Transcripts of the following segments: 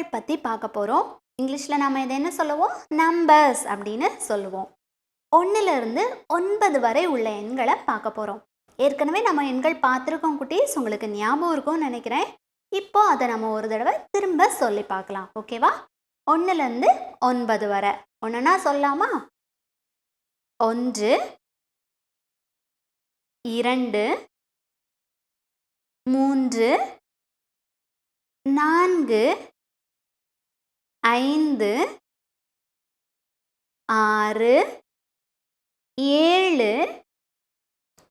எண்கள் பற்றி பார்க்க போகிறோம் இங்கிலீஷில் நாம் இதை என்ன சொல்லுவோம்? நம்பர்ஸ் அப்படின்னு சொல்லுவோம். ஒன்றிலிருந்து ஒன்பது வரை உள்ள எண்களை பார்க்க போகிறோம் ஏற்கனவே நம்ம எண்கள் பார்த்துருக்கோம் குட்டீஸ். உங்களுக்கு ஞாபகம் இருக்கும்னு நினைக்கிறேன். இப்போ அதை நம்ம ஒரு தடவை திரும்ப சொல்லி பார்க்கலாம். ஓகேவா? ஒன்றுலேருந்து ஒன்பது வரை. ஒன்றுனா சொல்லலாமா ஒன்று இரண்டு மூன்று நான்கு ஐந்து ஆறு ஏழு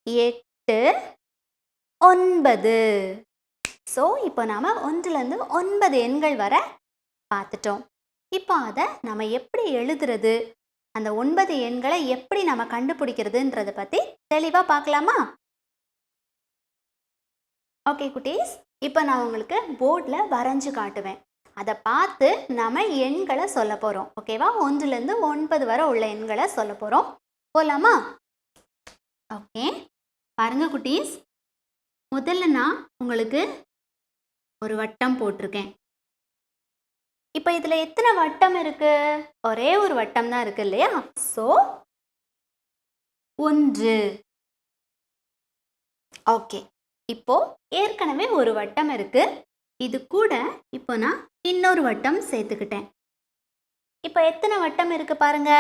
எட்டு ஒன்பது. ஸோ இப்போ நாம் ஒன்றுலேருந்து ஒன்பது எண்கள் வர பார்த்துட்டோம். இப்போ அதை நம்ம எப்படி எழுதுறது? அந்த ஒன்பது எண்களை எப்படி நம்ம கண்டுபிடிக்கிறதுன்றதை பற்றி தெளிவாக பார்க்கலாமா? ஓகே குட்டீஸ். இப்போ நான் உங்களுக்கு போர்டில் வரைஞ்சு காட்டுவேன். அதை பார்த்து நம்ம எண்களை சொல்ல போகிறோம் ஓகேவா ஒன்றுலேருந்து ஒன்பது வரை உள்ள எண்களை சொல்ல போகிறோம் போகலாமா ஓகே பாருங்க குட்டீஸ். முதல்ல நான் உங்களுக்கு ஒரு வட்டம் போட்டிருக்கேன். இப்போ இதில் எத்தனை வட்டம் இருக்கு? ஒரே ஒரு வட்டம் தான் இருக்கு இல்லையா? ஸோ ஒன்று. ஓகே இப்போ ஏற்கனவே ஒரு வட்டம் இருக்கு. இது கூட இப்போ நான் இன்னொரு வட்டம் சேர்த்துக்கிட்டேன். இப்போ எத்தனை வட்டம் இருக்கு பாருங்க?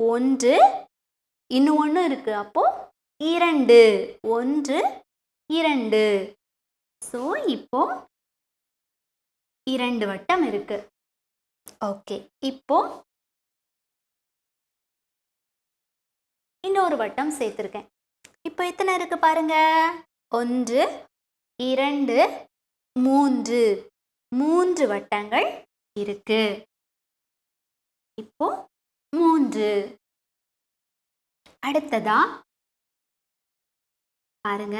ஒன்று இன்னும் ஒன்று இருக்கு. அப்போ இரண்டு ஒன்று இரண்டு. ஸோ இப்போ இரண்டு வட்டம் இருக்கு. ஓகே இப்போ இன்னொரு வட்டம் சேர்த்துருக்கேன். இப்போ எத்தனை இருக்கு பாருங்க? ஒன்று இரண்டு மூன்று மூன்று வட்டங்கள் இருக்கு. இப்போ மூன்று. அடுத்ததா? பாருங்க.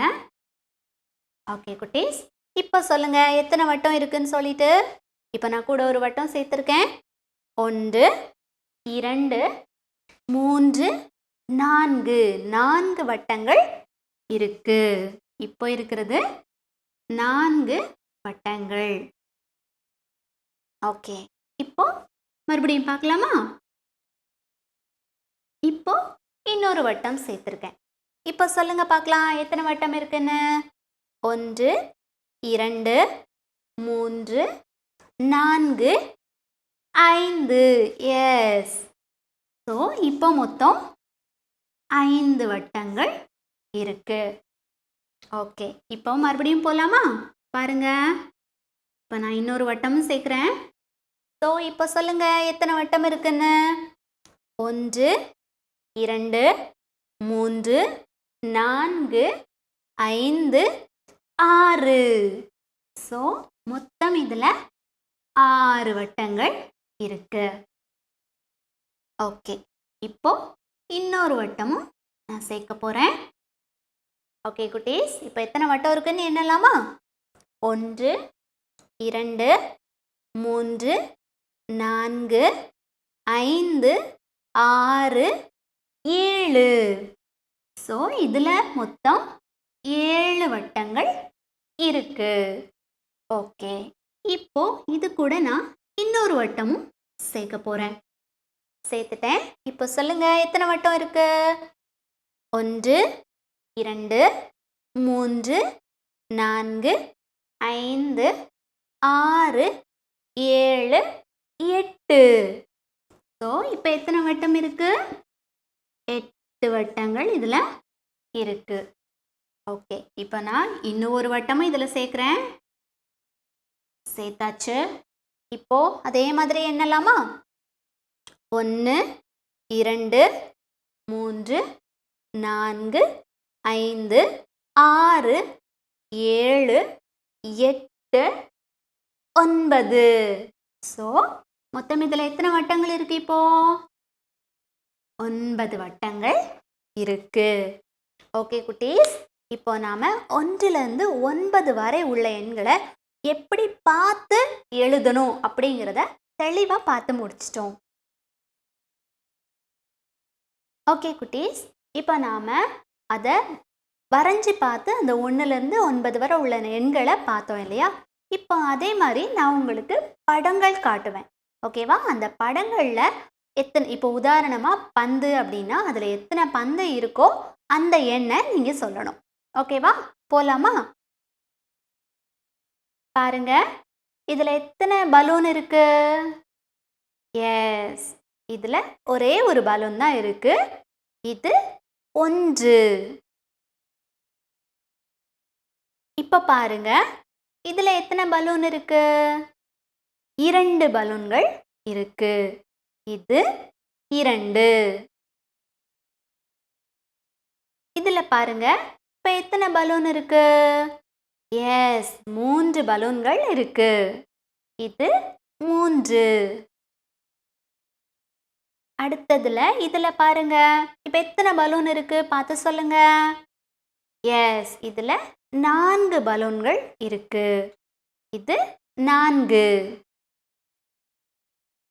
ஓகே குட்டீஸ். இப்போ சொல்லுங்க எத்தனை வட்டம் இருக்குன்னு சொல்லிட்டு. இப்போ நான் கூட ஒரு வட்டம் சேர்த்துருக்கேன். ஒன்று இரண்டு மூன்று நான்கு. நான்கு வட்டங்கள் இருக்கு. இப்போ இருக்கிறது நான்கு வட்டங்கள் ஓகே. இப்போ மறுபடியும் பார்க்கலாமா? இப்போ இன்னொரு வட்டம் சேர்த்துருக்கேன். இப்போ சொல்லுங்க பார்க்கலாம் எத்தனை வட்டம் இருக்குன்னு? ஒன்று இரண்டு மூன்று நான்கு ஐந்து. எஸ் ஸோ இப்போ மொத்தம் ஐந்து வட்டங்கள் இருக்கு. ஓகே. இப்போ மறுபடியும் போகலாமா பாருங்க. இப்போ நான் இன்னொரு வட்டமும் சேர்க்குறேன். ஸோ இப்போ சொல்லுங்க எத்தனை வட்டம் இருக்குன்னு? ஒன்று இரண்டு மூன்று நான்கு ஐந்து ஆறு. ஸோ மொத்தம் இதில் ஆறு வட்டங்கள் இருக்கு. ஓகே. இப்போ இன்னொரு வட்டமும் நான் சேர்க்க போகிறேன் ஓகே குட்டீஸ். இப்போ எத்தனை வட்டம் இருக்குன்னு என்னலாமா ஒன்று இரண்டு மூன்று நான்கு ஐந்து ஆறு ஏழு. ஸோ இதில் மொத்தம் ஏழு வட்டங்கள் இருக்கு. ஓகே இப்போ இது கூட நான் இன்னொரு வட்டமும் சேர்க்க போகிறேன் சேர்த்துட்டேன். இப்போ சொல்லுங்க எத்தனை வட்டம் இருக்கு? ஒன்று இரண்டு மூன்று நான்கு ஐந்து ஆறு ஏழு எட்டு. ஸோ இப்போ எத்தனை வட்டம் இருக்குது எட்டு வட்டங்கள் இதில் இருக்குது ஓகே இப்போ நான் இன்னும் ஒரு வட்டமும் இதில் சேர்க்குறேன். சேர்த்தாச்சு. இப்போது அதே மாதிரி என்னலாமா ஒன்று இரண்டு மூன்று நான்கு ஐந்து ஆறு ஏழு எட்டு ஒன்பது. ஸோ மொத்தம் இதில் எத்தனை வட்டங்கள் இருக்கு இப்போ? ஒன்பது வட்டங்கள் இருக்கு. ஓகே குட்டீஸ். இப்போ நாம ஒன்றிலிருந்து ஒன்பது வரை உள்ள எண்களை எப்படி பார்த்து எழுதணும் அப்படிங்கிறத தெளிவாக பார்த்து முடிச்சிட்டோம். ஓகே குட்டீஸ். இப்போ நாம் அதை வரைஞ்சி பார்த்து அந்த ஒன்றுலேருந்து ஒன்பது வரை உள்ள எண்களை பார்த்தோம் இல்லையா? இப்போ அதே மாதிரி நான் உங்களுக்கு படங்கள் காட்டுவேன். ஓகேவா? அந்த படங்களில் எத்தனை இப்போ உதாரணமாக பந்து அப்படின்னா அதில் எத்தனை பந்து இருக்கோ அந்த எண்ணை நீங்கள் சொல்லணும். ஓகேவா? போகலாமா பாருங்க. இதில் எத்தனை பலூன் இருக்கு? எஸ் இதில் ஒரே ஒரு பலூன் தான் இருக்கு. இது ஒன்று. இப்போ பாருங்க. இதில் எத்தனை பலூன் இருக்கு? இரண்டு பலூன்கள் இருக்கு. இது இரண்டு. இதில் பாருங்க. இப்போ எத்தனை பலூன் இருக்கு? எஸ் மூன்று பலூன்கள் இருக்கு. இது மூன்று. அடுத்ததுல இதுல பாருங்க. இப்ப எத்தனை பலூன் இருக்கு? பார்த்து சொல்லுங்க. எஸ் இதுல நான்கு பலூன்கள் இருக்கு. இது நான்கு.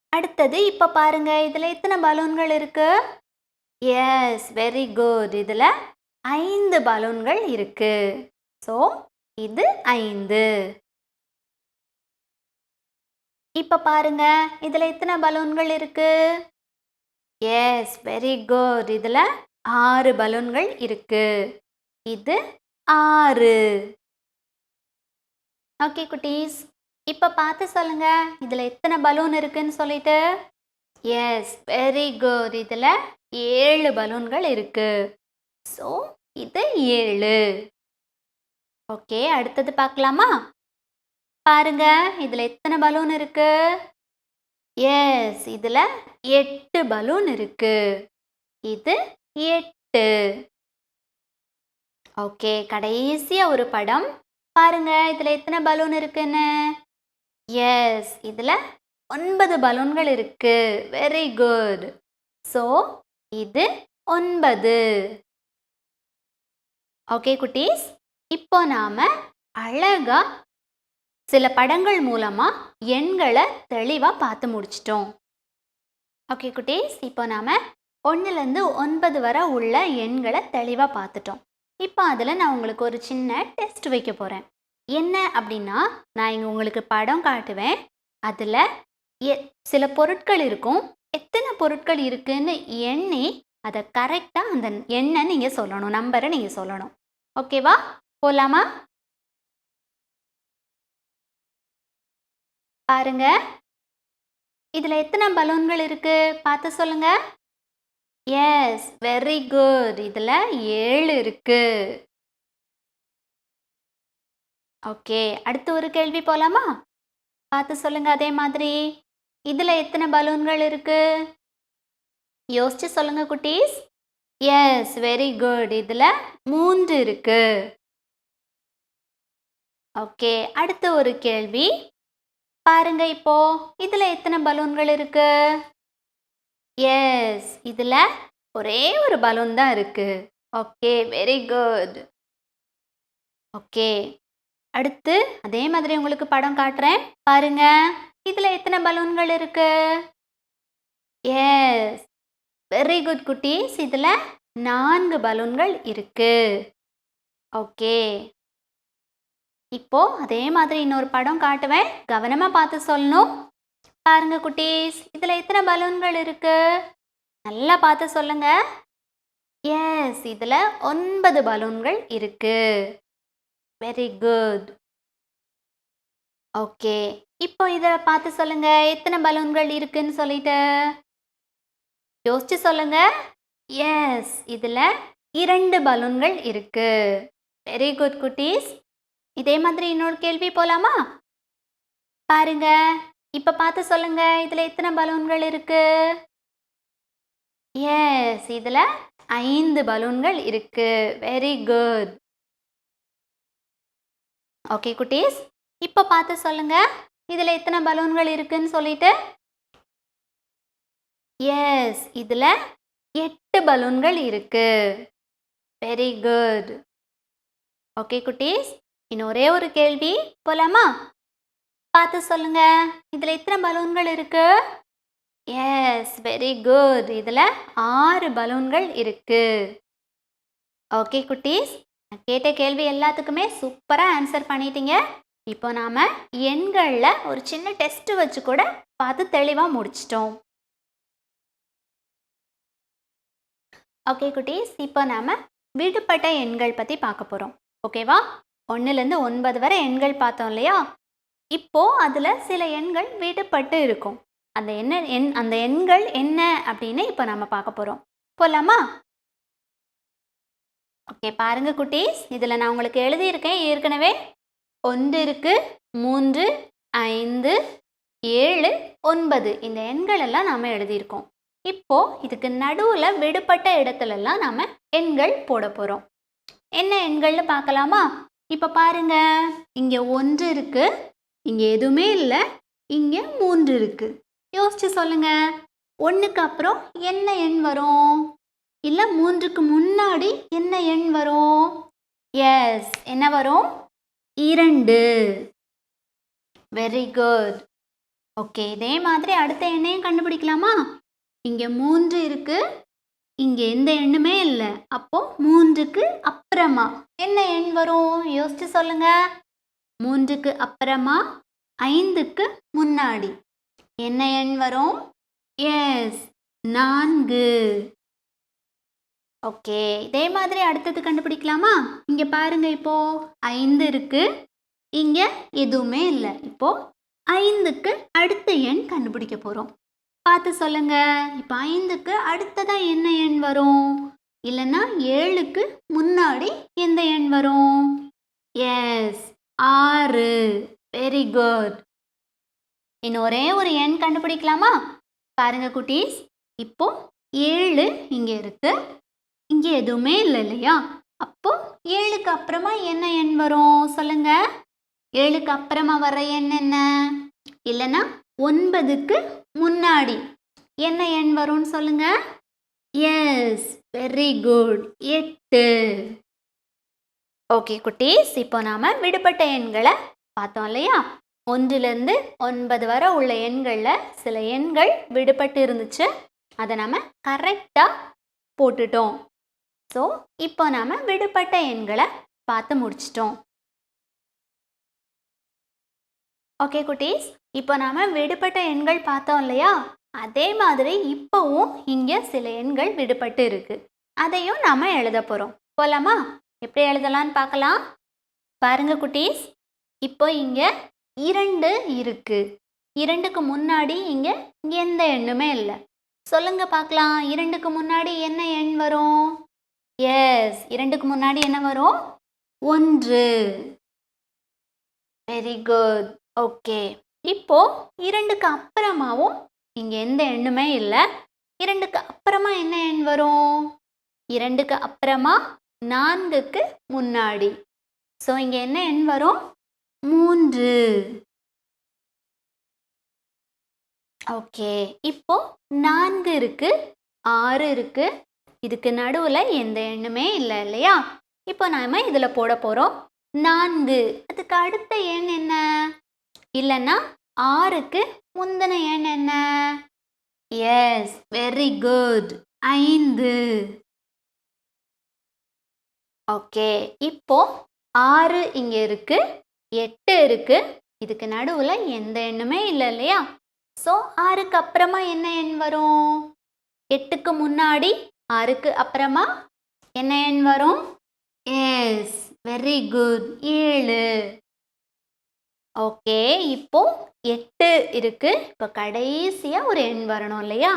அடுத்தது இப்ப பாருங்க இதுல எத்தனை பலூன்கள் இருக்கு? எஸ் வெரி குட் இதுல ஐந்து பலூன்கள் இருக்கு. ஸோ இது ஐந்து. இப்ப பாருங்க இதுல எத்தனை பலூன்கள் இருக்கு? எஸ் வெரி குட் இதுல ஆறு பலூன்கள் இருக்கு. இது ஆறு. ஓகே குட்டீஸ். இப்போ பார்த்து சொல்லுங்க. இதில் எத்தனை பலூன் இருக்குன்னு சொல்லிட்டு. எஸ் வெரி குட் இதில் ஏழு பலூன்கள் இருக்கு. ஸோ இது ஏழு. ஓகே அடுத்தது பார்க்கலாமா? பாருங்க இதில் எத்தனை பலூன் இருக்கு? எஸ் இதில் எட்டு பலூன் இருக்கு. இது எட்டு. ஓகே கடைசியாக ஒரு படம். பாருங்க இதில் எத்தனை பலூன் இருக்குன்னு? எஸ் இதில் ஒன்பது பலூன்கள் இருக்கு. வெரி குட் ஸோ இது ஒன்பது. ஓகே குட்டீஸ். இப்போ நாம் அழகாக சில படங்கள் மூலமாக எண்களை தெளிவாக பார்த்து முடிச்சிட்டோம். ஓகே குட்டீஸ். இப்போ நாம் ஒன்றுலேருந்து ஒன்பது வரை உள்ள எண்களை தெளிவாக பார்த்துட்டோம். இப்போ அதில் நான் உங்களுக்கு ஒரு சின்ன டெஸ்ட் வைக்க போகிறேன் என்ன அப்படின்னா நான் இங்கே உங்களுக்கு படம் காட்டுவேன். அதில் எ சில பொருட்கள் இருக்கும். எத்தனை பொருட்கள் இருக்குதுன்னு எண்ணி அதை கரெக்டாக அந்த எண்ணை நீங்கள் சொல்லணும் நம்பரை நீங்கள் சொல்லணும். ஓகேவா போகலாமா பாருங்க. இதில் எத்தனை பலூன்கள் இருக்குது பார்த்து சொல்லுங்கள் எஸ் வெரி குட் இதில் ஏழு இருக்கு. ஓகே அடுத்து ஒரு கேள்வி போலாமா? பார்த்து சொல்லுங்க அதே மாதிரி. இதில் எத்தனை பலூன்கள் இருக்கு? யோசிச்சு சொல்லுங்க குட்டீஸ். எஸ் வெரி குட் இதில் மூன்று இருக்கு. ஓகே அடுத்து ஒரு கேள்வி. பாருங்க இப்போ இதில் எத்தனை பலூன்கள் இருக்குது எஸ் இதில் ஒரே ஒரு பலூன் தான் இருக்குது ஓகே வெரி குட் ஓகே அடுத்து அதே மாதிரி உங்களுக்கு படம் காட்டுறேன். பாருங்க இதில் எத்தனை பலூன்கள் இருக்கு? எஸ் வெரி குட் குட்டீஸ். இதில் நான்கு பலூன்கள் இருக்கு. ஓகே இப்போ அதே மாதிரி இன்னொரு படம் காட்டுவேன். கவனமாக பார்த்து சொல்லணும். பாருங்க குட்டீஸ். இதில் எத்தனை பலூன்கள் இருக்கு? நல்லா பார்த்து சொல்லுங்க. எஸ் இதில் ஒன்பது பலூன்கள் இருக்கு. வெரி குட் ஓகே இப்போ இதில் பார்த்து சொல்லுங்க. எத்தனை பலூன்கள் இருக்குன்னு சொல்லிட்டு. யோசிச்சு சொல்லுங்க. எஸ் இதில் இரண்டு பலூன்கள் இருக்கு. வெரி குட் குட்டீஸ். இதே மாதிரி இன்னொரு கேள்வி போலாமா? பாருங்க. இப்ப பார்த்து சொல்லுங்க. இதுல எத்தனை பலூன்கள் இருக்கு? எஸ் இதுல ஐந்து பலூன்கள் இருக்கு. வெரி குட் ஓகே குட்டீஸ். இப்ப பார்த்து சொல்லுங்க. இதுல எத்தனை பலூன்கள் இருக்குன்னு சொல்லிட்டு. எஸ் இதுல எட்டு பலூன்கள் இருக்கு. வெரி குட் ஓகே குட்டீஸ். இன்னும் ஒரே ஒரு கேள்வி. போலாமா? பார்த்து சொல்லுங்க. இதில் எத்தனை பலூன்கள் இருக்கு? எஸ் வெரி குட் இதில் ஆறு பலூன்கள் இருக்கு. ஓகே குட்டீஸ். நான் கேட்ட கேள்வி எல்லாத்துக்குமே சூப்பராக ஆன்சர் பண்ணிட்டீங்க. இப்போ நாம் எண்களில் ஒரு சின்ன டெஸ்ட் வச்சு கூட பார்த்து தெளிவாக முடிச்சிட்டோம். ஓகே குட்டீஸ். இப்போ நாம் விடுபட்ட எண்கள் பற்றி பார்க்க போகிறோம் ஓகேவா ஒன்றுலேருந்து ஒன்பது வரை எண்கள் பார்த்தோம் இல்லையா? இப்போ அதில் சில எண்கள் விடுபட்டு இருக்கும். அந்த என்ன எண் அந்த எண்கள் என்ன அப்படின்னு இப்போ நம்ம பார்க்க போகிறோம் போகலாமா ஓகே பாருங்க குட்டீஸ். இதில் நான் உங்களுக்கு எழுதியிருக்கேன். ஏற்கனவே ஒன்று இருக்கு மூன்று ஐந்து ஏழு ஒன்பது. இந்த எண்கள் எல்லாம் நாம் எழுதியிருக்கோம். இப்போ இதுக்கு நடுவில் விடுபட்ட இடத்துலலாம் நாம் எண்கள் போட போகிறோம் என்ன எண்கள்னு பார்க்கலாமா? இப்போ பாருங்க. இங்கே ஒன்று இருக்குது இங்கே எதுவுமே இல்லை. இங்கே மூன்று இருக்குது யோசிச்சு சொல்லுங்கள் ஒன்றுக்கு அப்புறம் என்ன எண் வரும்? இல்லை மூன்றுக்கு முன்னாடி என்ன எண் வரும்? எஸ் என்ன வரும்? இரண்டு. வெரி குட் ஓகே இதே மாதிரி அடுத்த எண்ணையும் கண்டுபிடிக்கலாமா? இங்கே மூன்று இருக்குது இங்கே எந்த எண்ணுமே இல்லை. அப்போது மூன்றுக்கு அப்புறமா என்ன எண் வரும்? யோசிச்சு சொல்லுங்கள் மூன்றுக்கு அப்புறமா ஐந்துக்கு முன்னாடி. என்ன எண் வரும்? எஸ். நான்கு. ஓகே. இதே மாதிரி அடுத்தது கண்டுபிடிக்கலாமா? இங்கே பாருங்க இப்போ. ஐந்து இருக்கு. இங்கே எதுவுமே இல்லை. இப்போ ஐந்துக்கு அடுத்த எண் கண்டுபிடிக்க போகிறோம் பார்த்து சொல்லுங்க. இப்போ ஐந்துக்கு அடுத்ததா என்ன எண் வரும்? இல்லைன்னா ஏழுக்கு முன்னாடி எந்த எண் வரும்? எஸ். ஆறு. வெரி குட் இன்னும் ஒரே ஒரு எண் கண்டுபிடிக்கலாமா? பாருங்க குட்டீஸ். இப்போ ஏழு இங்கே இருக்கு. இங்கே எதுவுமே இல்லை இல்லையா? அப்போ ஏழுக்கு அப்புறமா என்ன எண் வரும்? சொல்லுங்க. ஏழுக்கு அப்புறமா வர எண் என்ன? இல்லைன்னா ஒன்பதுக்கு முன்னாடி என்ன எண் வரும்னு சொல்லுங்க? எஸ் வெரி குட் எட்டு. ஓகே குட்டீஸ். இப்போ நாம் விடுபட்ட எண்களை பார்த்தோம் இல்லையா? ஒன்றிலிருந்து ஒன்பது வரை உள்ள எண்களில் சில எண்கள் விடுபட்டு இருந்துச்சு. அதை நாம் கரெக்டாக போட்டுட்டோம். ஸோ இப்போ நாம் விடுபட்ட எண்களை பார்த்து முடிச்சிட்டோம். ஓகே குட்டீஸ். இப்போ நாம் விடுபட்ட எண்கள் பார்த்தோம் இல்லையா? அதே மாதிரி இப்போவும் இங்கே சில எண்கள் விடுபட்டு இருக்குது அதையும் நாம் எழுத போகிறோம் போலாமா? எப்படி எழுதலாம்னு பார்க்கலாம். பாருங்க குட்டீஸ். இப்போ இங்கே இரண்டு இருக்குது இரண்டுக்கு முன்னாடி இங்கே எந்த எண்ணுமே இல்லை. சொல்லுங்க பார்க்கலாம். இரண்டுக்கு முன்னாடி என்ன எண் வரும்? எஸ் இரண்டுக்கு முன்னாடி என்ன வரும்? ஒன்று. வெரி குட் ஓகே இப்போ இரண்டுக்கு அப்புறமாவும் இங்கே எந்த எண்ணுமே இல்லை. இரண்டுக்கு அப்புறமா என்ன எண் வரும்? இரண்டுக்கு அப்புறமா நான்குக்கு முன்னாடி. ஸோ இங்கே என்ன எண் வரும்? மூன்று. ஓகே இப்போ நான்கு இருக்கு ஆறு இருக்கு. இதுக்கு நடுவில் எந்த எண்ணுமே இல்லை இல்லையா? இப்போ நாம இதில் போட போகிறோம் நான்கு. அதுக்கு அடுத்த எண் என்ன? இல்லைன்னா ஆறுக்கு முந்தின எண் என்ன? எஸ் வெரி குட் ஐந்து. ஓகே. இப்போ ஆறு இங்கே இருக்கு எட்டு இருக்கு. இதுக்கு நடுவில் எந்த எண்ணுமே இல்லை இல்லையா? ஸோ ஆறுக்கு அப்புறமா என்ன எண் வரும்? எட்டுக்கு முன்னாடி ஆறுக்கு அப்புறமா என்ன எண் வரும்? எஸ். Very good. ஏழு. ஓகே. இப்போ எட்டு இருக்கு. இப்போ கடைசியாக ஒரு எண் வரணும் இல்லையா?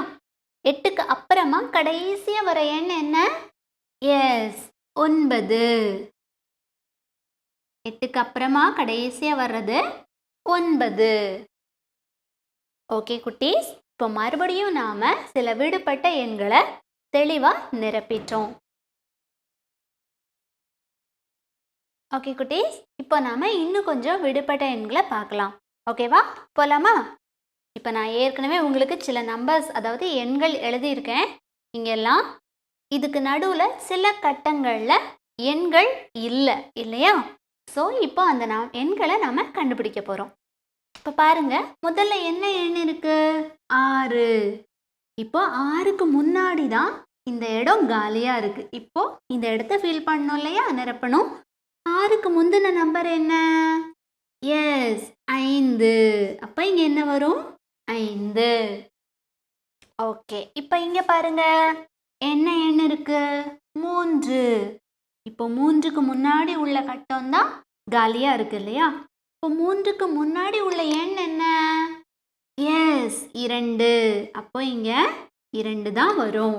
எட்டுக்கு அப்புறமா கடைசியாக வர எண் என்ன? எஸ். ஒன்பது. எட்டுக்கு அப்புறமா கடைசியாக வர்றது ஒன்பது. ஓகே குட்டீஸ் இப்போ மறுபடியும் நாம் சில விடுபட்ட எண்களை தெளிவாக நிரப்பிட்டோம். ஓகே குட்டீஸ் இப்போ நாம் இன்னும் கொஞ்சம் விடுபட்ட எண்களை பார்க்கலாம். ஓகேவா? போகலாமா இப்போ நான் ஏற்கனவே உங்களுக்கு சில நம்பர்ஸ் அதாவது எண்கள் எழுதியிருக்கேன். இங்கெல்லாம் இதுக்கு நடுவில் சில கட்டங்களில் எண்கள் இல்லை இல்லையா? ஸோ இப்போ அந்த நாம் எண்களை நாம் கண்டுபிடிக்க போகிறோம் இப்போ பாருங்க முதல்ல என்ன எண் இருக்குது ஆறு. இப்போ ஆறுக்கு முன்னாடி தான் இந்த இடம் காலியாக இருக்குது இப்போது இந்த இடத்த ஃபில் பண்ணணும் இல்லையா? நிரப்பணும். ஆறுக்கு முந்தின நம்பர் என்ன? எஸ் ஐந்து. அப்போ இங்கே என்ன வரும்? ஐந்து. ஓகே இப்போ இங்கே பாருங்கள் என்ன எண் இருக்கு? மூன்று. இப்போ மூன்றுக்கு முன்னாடி உள்ள கட்டம் தான் காலியாக இருக்கு இல்லையா? இப்போ மூன்றுக்கு முன்னாடி உள்ள எண் என்ன? எஸ் இரண்டு. அப்போ இங்கே இரண்டு தான் வரும்.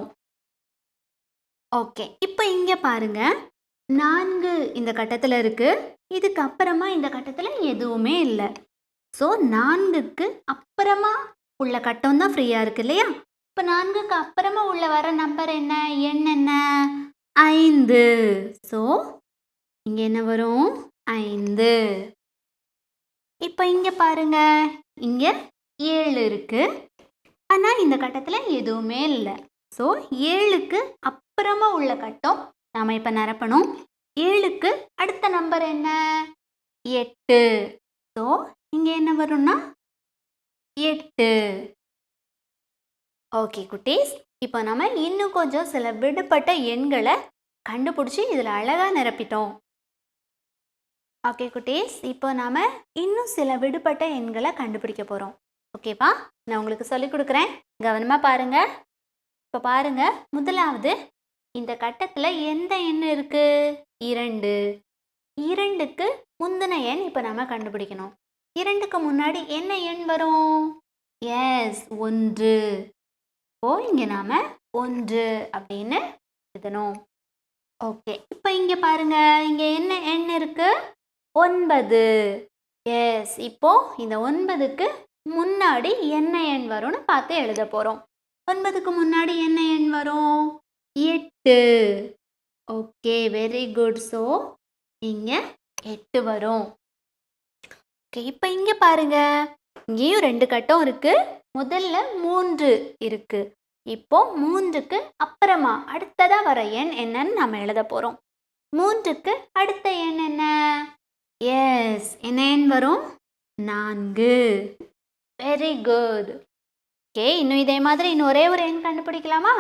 ஓகே இப்போ இங்கே பாருங்க. நான்கு இந்த கட்டத்தில் இருக்கு. இதுக்கு அப்புறமா இந்த கட்டத்தில் எதுவுமே இல்லை. ஸோ நான்குக்கு அப்புறமா உள்ள கட்டம் தான் ஃப்ரீயாக இருக்கு இல்லையா? இப்போ நான்குக்கு அப்புறமா உள்ள வர நம்பர் என்ன? எண் என்ன? ஐந்து. ஸோ இங்கே என்ன வரும்? ஐந்து. இப்போ இங்கே பாருங்க. இங்கே ஏழு இருக்கு. ஆனால் இந்த கட்டத்தில் எதுவுமே இல்லை. ஸோ ஏழுக்கு அப்புறமா உள்ள கட்டம் நாம் இப்போ நிரப்பணும். ஏழுக்கு அடுத்த நம்பர் என்ன? எட்டு. ஸோ இங்கே என்ன வரும்னா? எட்டு. ஓகே குட்டீஸ். இப்போ நம்ம இன்னும் கொஞ்சம் சில விடுபட்ட எண்களை கண்டுபிடிச்சி இதில் அழகாக நிரப்பிட்டோம். ஓகே குட்டீஸ் இப்போ நாம் இன்னும் சில விடுபட்ட எண்களை கண்டுபிடிக்க போகிறோம் ஓகேப்பா நான் உங்களுக்கு சொல்லிக் கொடுக்குறேன். கவனமாக பாருங்கள் இப்போ பாருங்கள் முதலாவது இந்த கட்டத்தில் எந்த எண் இருக்குது இரண்டு. இரண்டுக்கு முந்தின எண் இப்போ நம்ம கண்டுபிடிக்கணும். இரண்டுக்கு முன்னாடி என்ன எண் வரும்? எஸ் ஒன்று. ஓ இங்கே நாம் ஒன்று அப்படின்னு எழுதணும். ஓகே இப்போ இங்கே பாருங்கள் இங்கே என்ன எண் இருக்குது ஒன்பது. எஸ் இப்போது இந்த ஒன்பதுக்கு முன்னாடி என்ன எண் வரும்னு பார்த்து எழுத போகிறோம் ஒன்பதுக்கு முன்னாடி என்ன எண் வரும்? எட்டு. ஓகே வெரி குட் ஸோ இங்கே எட்டு வரும். ஓகே இப்போ இங்கே பாருங்க. இங்கேயும் ரெண்டு கட்டம் இருக்குது முதல்ல மூன்று இருக்கு. இப்போ மூன்றுக்கு அப்புறமா அடுத்ததா வர எண் என்னன்னு நம்ம எழுத போகிறோம் மூன்றுக்கு அடுத்த எண் என்ன? எஸ் என்ன எண் வரும்? நான்கு. வெரி குட் ஓகே இன்னும் இதே மாதிரி இன்னும் ஒரே ஒரு எண் கண்டுபிடிக்கலாமா?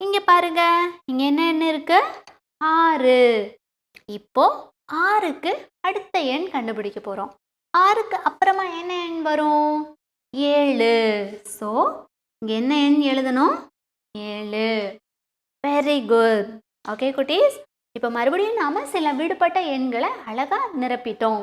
இங்கே பாருங்க. இங்கே என்ன எண் இருக்கு? ஆறு. இப்போ ஆறுக்கு அடுத்த எண் கண்டுபிடிக்க போகிறோம் ஆறுக்கு அப்புறமா என்ன எண் வரும்? ஏழு. ஸோ இங்கே என்ன எண் எழுதணும்? ஏழு. வெரி குட் ஓகே குட்டீஸ்? இப்போ மறுபடியும் நாம் சில விடுபட்ட எண்களை அழகாக நிரப்பிட்டோம்.